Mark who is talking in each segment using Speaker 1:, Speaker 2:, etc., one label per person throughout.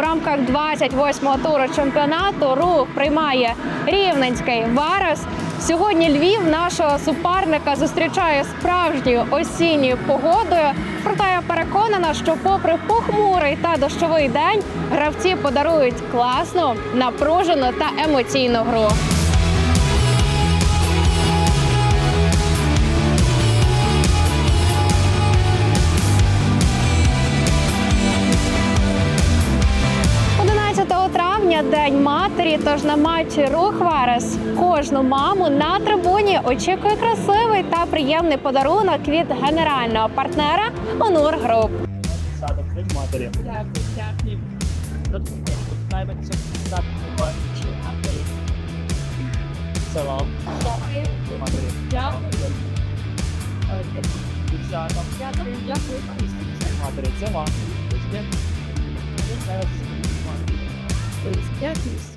Speaker 1: рамках 28-го туру чемпіонату рух приймає рівненський Варес. Сьогодні Львів нашого суперника зустрічає справжньою осінньою погодою. Проте я переконана, що, попри похмурий та дощовий день, гравці подарують класну, напружену та емоційну гру. – День матері. Тож на матчі Рух Верес кожну маму на трибуні очікує красивий та приємний подарунок від генерального партнера Онур Груп.
Speaker 2: Садок матері.
Speaker 3: Дякую, дякую.
Speaker 2: Садок матері. Це вам.
Speaker 3: Дякую. Дякую, дякую.
Speaker 2: Матері. Це вам. Дякую.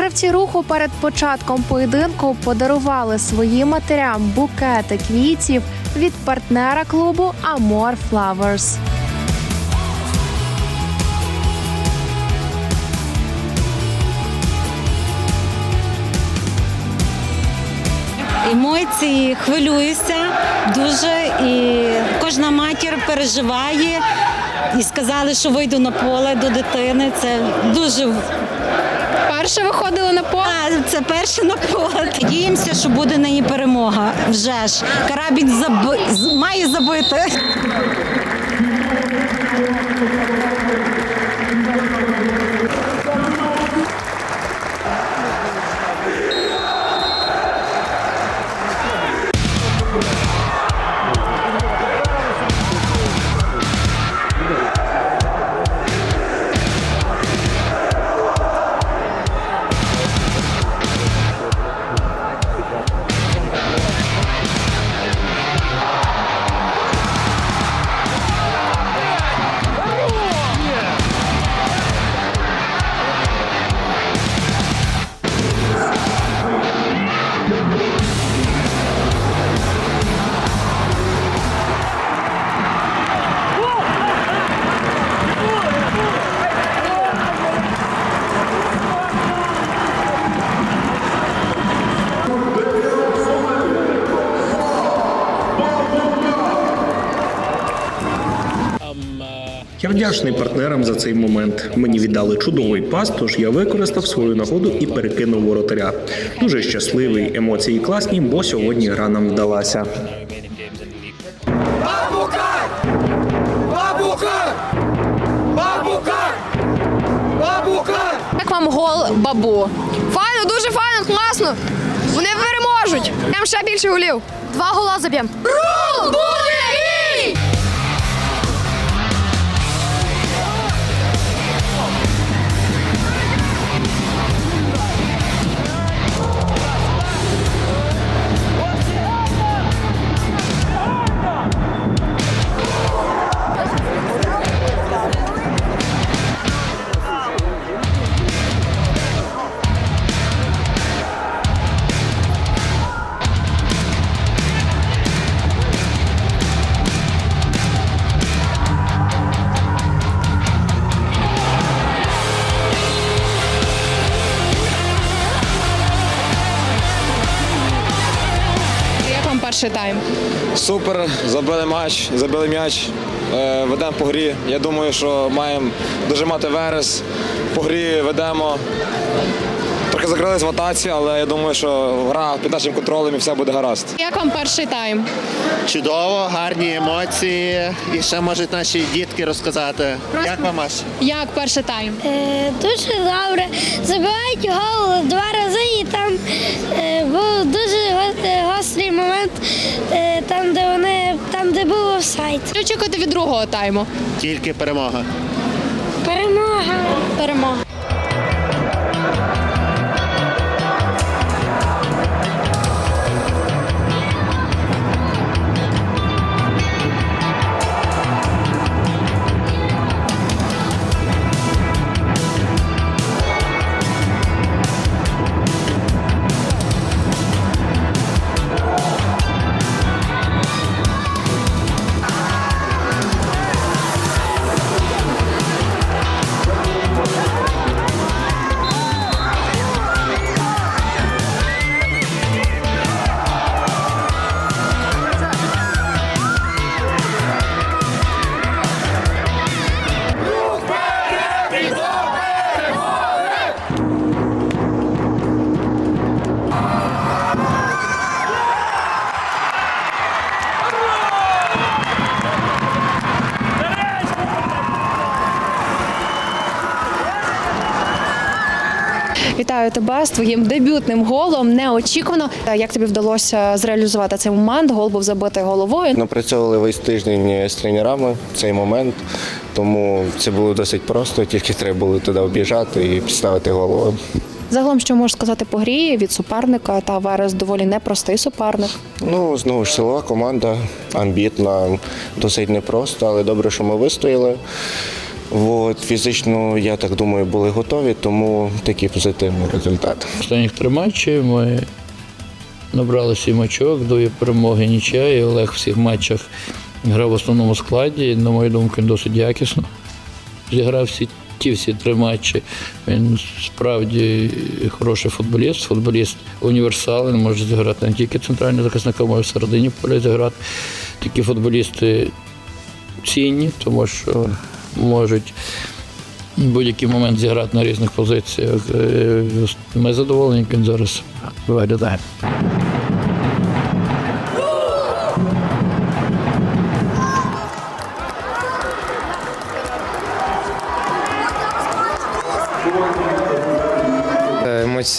Speaker 1: Гравці руху перед початком поєдинку подарували своїм матерям букети квітів від партнера клубу Amor Flowers.
Speaker 4: емоції, хвилююся дуже, і кожна матір переживає. І сказали, що вийду на поле до дитини. Це дуже
Speaker 1: Перше виходили на поле.
Speaker 4: а, це перше на поле. Надіємося, що буде нині перемога. Вже ж карабін заби... має забити.
Speaker 5: Вдячний партнерам за цей момент. Мені віддали чудовий пас, тож я використав свою нагоду і перекинув воротаря. Дуже щасливий, емоції класні, бо сьогодні гра нам вдалася.
Speaker 6: Бабука! Бабука! Бабука! Бабука!
Speaker 7: Як вам гол бабу? Файно, дуже файно, класно. Вони переможуть. Прям ще більше голів. Два гола заб'ємо. Рул буде
Speaker 6: Супер, забили матч, забили м'яч.
Speaker 8: е, ведемо по грі. Я думаю, що маємо дожимати верес. По грі ведемо. Трохи закрились в атаці, але я думаю, що гра під нашим контролем і все буде гаразд.
Speaker 1: Як вам перший тайм?
Speaker 9: Чудово, гарні емоції. І ще можуть наші дітки розказати. Як вам Маш?
Speaker 1: Як перший тайм?
Speaker 10: Е, дуже добре. Забивають гол два рази і там е, був дуже го- е, гострий момент, е, там, де вони там, де був.
Speaker 1: Що очікуєте від другого тайму?
Speaker 9: Тільки перемога.
Speaker 10: Перемога.
Speaker 1: Перемога. Вітаю тебе з твоїм дебютним голом. Неочікувано. Як тобі вдалося зреалізувати цей момент? Гол був забитий головою.
Speaker 11: Напрацьовували весь тиждень з тренерами цей момент, тому це було досить просто, тільки треба було туди обіжати і підставити голову.
Speaker 1: Загалом, що можеш сказати по грі від суперника та Верес доволі непростий суперник.
Speaker 11: Ну, знову ж силова команда, амбітна, досить непросто, але добре, що ми вистояли. От, фізично, я так думаю, були готові, тому такий позитивний результат.
Speaker 12: Останніх три матчі ми набрали сім очок, дві перемоги нічия, і Олег всіх матчах грав в основному складі. На мою думку, він досить якісно зіграв всі ті всі три матчі. Він справді хороший футболіст, футболіст універсал, він може зіграти не тільки центральний захисника, може в середині поля зіграти. Такі футболісти цінні, тому що можуть в будь-який момент зіграти на різних позиціях. Е, Ми задоволені, як він зараз виглядає.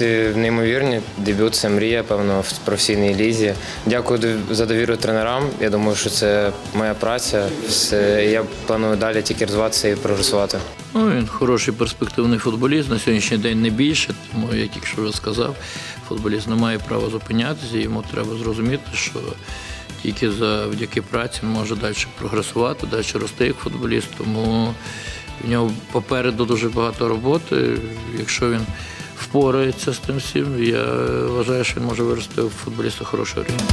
Speaker 13: Емоції неймовірні. Дебют це мрія, певно, в професійній лізі. Дякую за довіру тренерам. Я думаю, що це моя праця. Все. Я планую далі тільки розвиватися і прогресувати.
Speaker 12: Ну, він хороший перспективний футболіст. На сьогоднішній день не більше, тому я тільки що вже сказав, футболіст не має права зупинятися, йому треба зрозуміти, що тільки завдяки праці може далі прогресувати, далі рости як футболіст. Тому в нього попереду дуже багато роботи. Якщо він впорається з тим всім, я вважаю, що він може вирости в футболіста хорошого рівня.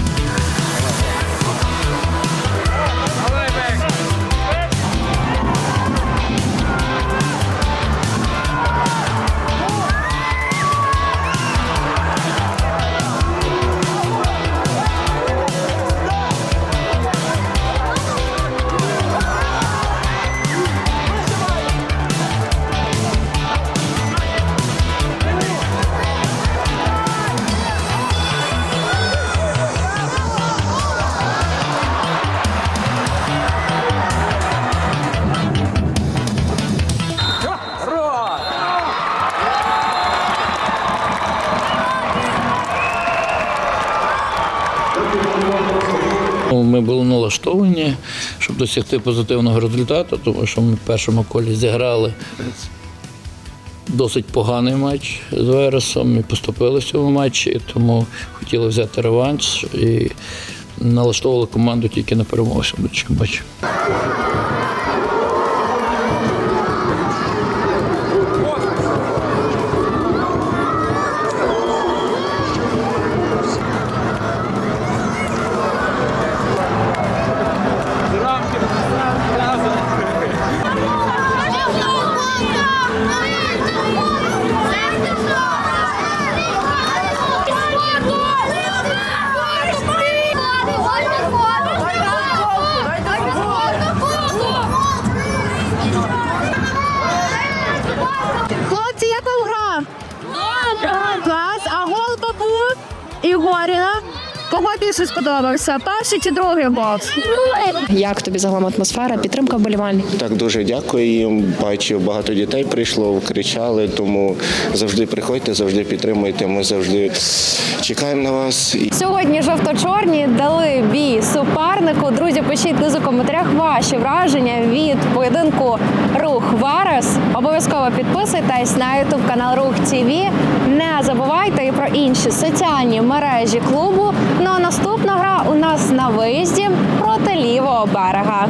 Speaker 12: Ми були налаштовані, щоб досягти позитивного результату, тому що ми в першому колі зіграли досить поганий матч з Вересом і поступили в цьому матчі, тому хотіли взяти реванш і налаштовували команду тільки на перемогу сьогоднішньому матчі.
Speaker 1: Agora Кого більше сподобався? Перший чи другий гол?
Speaker 7: Як тобі загалом атмосфера, підтримка вболівальників?
Speaker 11: Так дуже дякую їм. Бачу, багато дітей прийшло, кричали, тому завжди приходьте, завжди підтримуйте. Ми завжди чекаємо на вас. І
Speaker 1: Сьогодні жовто-чорні дали бій супернику. Друзі, пишіть внизу в коментарях ваші враження від поєдинку Рух Варес. Обов'язково підписуйтесь на ютуб канал Рух ТВ. Не забувайте і про інші соціальні мережі клубу. Ну а наступна гра у нас на виїзді проти лівого берега.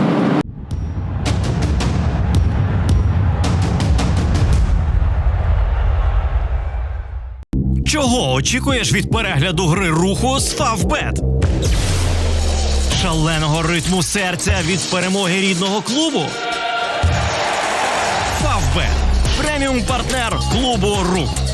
Speaker 14: Чого очікуєш від перегляду гри руху з Фавбет? Шаленого ритму серця від перемоги рідного клубу? Фавбет преміум партнер клубу Рух.